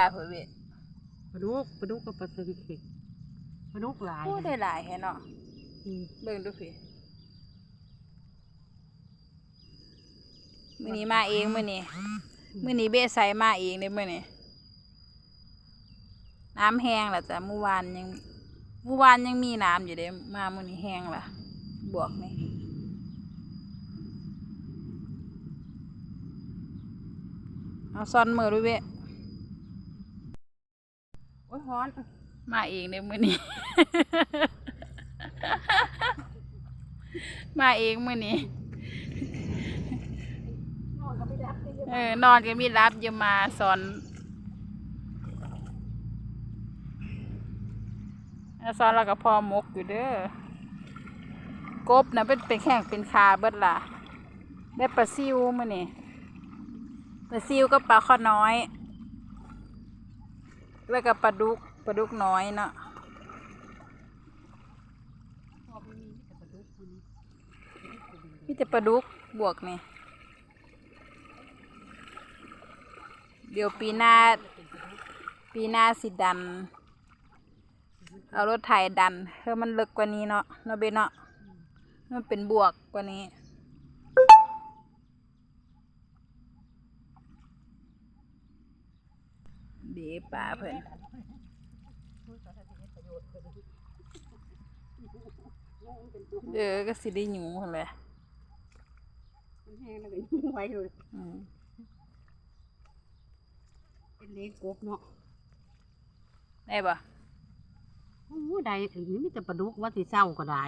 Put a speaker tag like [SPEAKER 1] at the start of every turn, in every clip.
[SPEAKER 1] ลาเผยเวท
[SPEAKER 2] ปลาดุกปลาดุกกับปลาสลิดเข็กปลาดุกหลาย
[SPEAKER 1] พูดได้หลายแฮะเนาะ
[SPEAKER 2] อืม
[SPEAKER 1] เบิ่งดูพี่มื้อนี้มาเองมื้อนี้มื้อนี้เบสใส่มาเองเด้มื้อนี้น้ำแห้งแล้วจ้ะเมื่อวานยังเมื่อวานยังมีน้ำอยู่เด้มามื้อนี้แห้งละบวกนี่เอาซ่อนมือด้วยเว้ย
[SPEAKER 2] โอ้ยฮ้อน
[SPEAKER 1] มาเองเด้มื้อนี้ มาเองมือนี้ เออนอนก็มีรับอย่ามาสอนสอนเราก็พอมกอยู่เด้อกบนะเป็นเป็นแข่งเป็นคาเบิดล่ะ ได้ปลาซิวมานี่ปลาซิวก็ปลาข้อน้อย แล้วก็ปลาดุกปลาดุกน้อยเนาะมีแต่ปลาดุกบวกนี่เดี๋ยวปีหน้า ปีหน้าสิดัน เอารถไถดันเพื่อมันลึกกว่านี้เนาะเนาะเบนเนาะมันเป็นบวกกว่านี้ เดี๋ยวป่าเพิ่นเออก็สิได้หยูหั่นแหละ
[SPEAKER 2] มันแห้งแล้วก็ยุ่งไว้เลย
[SPEAKER 1] อืม
[SPEAKER 2] เป็นเล็กกบเนาะ
[SPEAKER 1] ได้ปะ
[SPEAKER 2] โอ้ใดถึงนี่มีแต่ปลาดุกว่าสิเศร้าก็ได้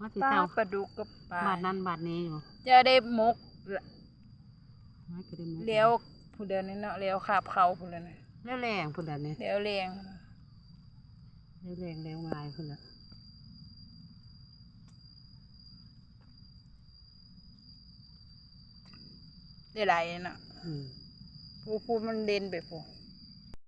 [SPEAKER 2] ว่าสิ
[SPEAKER 1] ปลา
[SPEAKER 2] เศร้า
[SPEAKER 1] ปลาดุกกับปลา
[SPEAKER 2] บาดนั้นบาดนี้อยู่
[SPEAKER 1] จะได้มก
[SPEAKER 2] ไม่ก็ได้ห มด
[SPEAKER 1] เลี้ยวผู้เดินนี่เนาะเลี้ยวขาบเขาผู้เดินน่ะ
[SPEAKER 2] แล้วแรงพุ่นละเนี่ย
[SPEAKER 1] เลี้ยวเรียง
[SPEAKER 2] แล้วแรงแล้วง่ายพุ่นละ
[SPEAKER 1] ได้หลายเนาะ
[SPEAKER 2] อืม
[SPEAKER 1] ผู้ผู้มันเด่นไปผู้